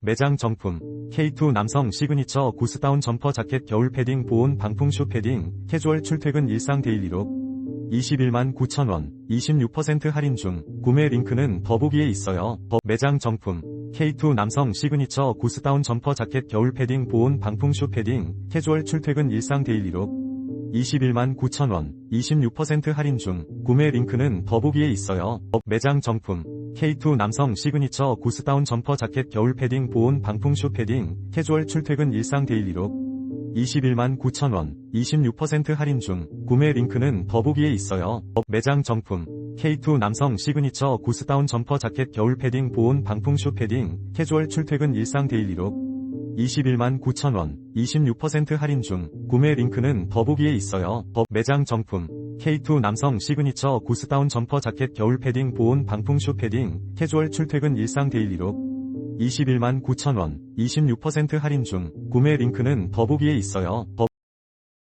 매장 정품 K2 남성 시그니처 구스다운 점퍼 자켓 겨울 패딩 보온 방풍 슈 패딩 캐주얼 출퇴근 일상 데일리룩 21만 9천원 26% 할인 중 구매 링크는 더보기에 있어요. 더 매장 정품 K2 남성 시그니처 구스다운 점퍼 자켓 겨울 패딩 보온 방풍 슈 패딩 캐주얼 출퇴근 일상 데일리룩 21만 9천원 26% 할인 중 구매 링크는 더보기에 있어요. 더 매장 정품 K2 남성 시그니처 구스다운 점퍼 자켓 겨울 패딩 보온 방풍 슈 패딩 캐주얼 출퇴근 일상 데일리룩 21만 9천원 26% 할인 중 구매 링크는 더보기에 있어요. 더 매장 정품 K2 남성 시그니처 구스다운 점퍼 자켓 겨울 패딩 보온 방풍 슈 패딩 캐주얼 출퇴근 일상 데일리룩 21만 9천원 26% 할인 중 구매 링크는 더보기에 있어요. 더 매장 정품 K2 남성 시그니처 구스다운 점퍼 자켓 겨울 패딩 보온 방풍 슈 패딩 캐주얼 출퇴근 일상 데일리룩 21만 9천원 26% 할인 중 구매 링크는 더보기에 있어요. 더